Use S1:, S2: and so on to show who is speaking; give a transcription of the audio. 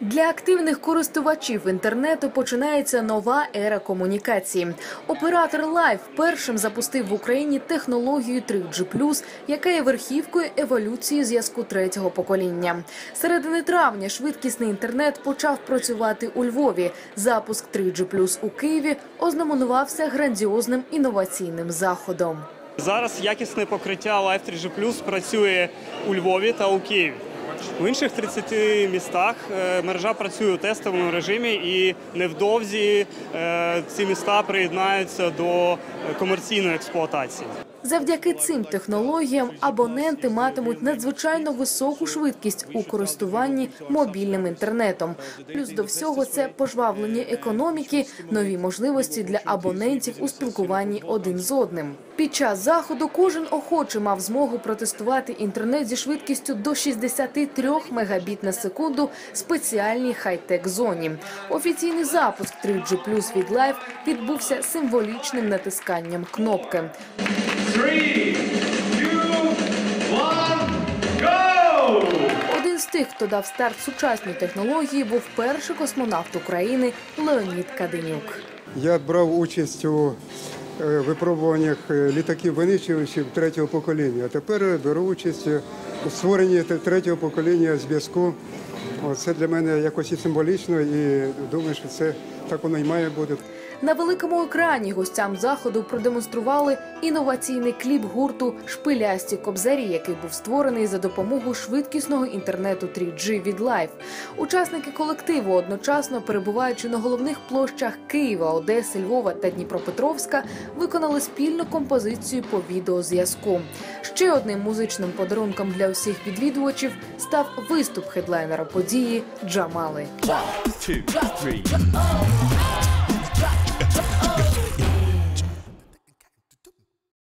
S1: Для активних користувачів інтернету починається нова ера комунікації. Оператор Life першим запустив в Україні технологію 3G+, яка є верхівкою еволюції зв'язку третього покоління. Середини травня швидкісний інтернет почав працювати у Львові. Запуск 3G+, у Києві ознаменувався грандіозним інноваційним заходом.
S2: Зараз якісне покриття Life 3G Plus працює у Львові та у Києві. В інших 30 містах е, мережа працює у тестовому режимі, і невдовзі е, ці міста приєднаються до е, комерційної експлуатації.
S1: Завдяки цим технологіям абоненти матимуть надзвичайно високу швидкість у користуванні мобільним інтернетом. Плюс до всього це пожвавлення економіки, нові можливості для абонентів у спілкуванні один з одним. Під час заходу кожен охочий мав змогу протестувати інтернет зі швидкістю до 63 мегабіт на секунду в спеціальній хай-тек зоні. Офіційний запуск 3G Plus від Live відбувся символічним натисканням кнопки. Один з тих, хто дав старт сучасній технології, був перший космонавт України Леонід Каденюк.
S3: Я брав участь у е, випробуваннях е, літаків винищувачів третього покоління. А тепер беру участь у створенні третього покоління зв'язку. Це для мене якось і символічно, і думаю, що це так воно і має бути.
S1: На великому екрані гостям заходу продемонстрували інноваційний кліп гурту Шпилясті кобзарі, який був створений за допомогою швидкісного інтернету 3G від Life. Учасники колективу, одночасно перебуваючи на головних площах Києва, Одеси, Львова та Дніпропетровська, виконали спільну композицію по відеозв'язку. Ще одним музичним подарунком для усіх відвідувачів став виступ хедлайнера події Джамали.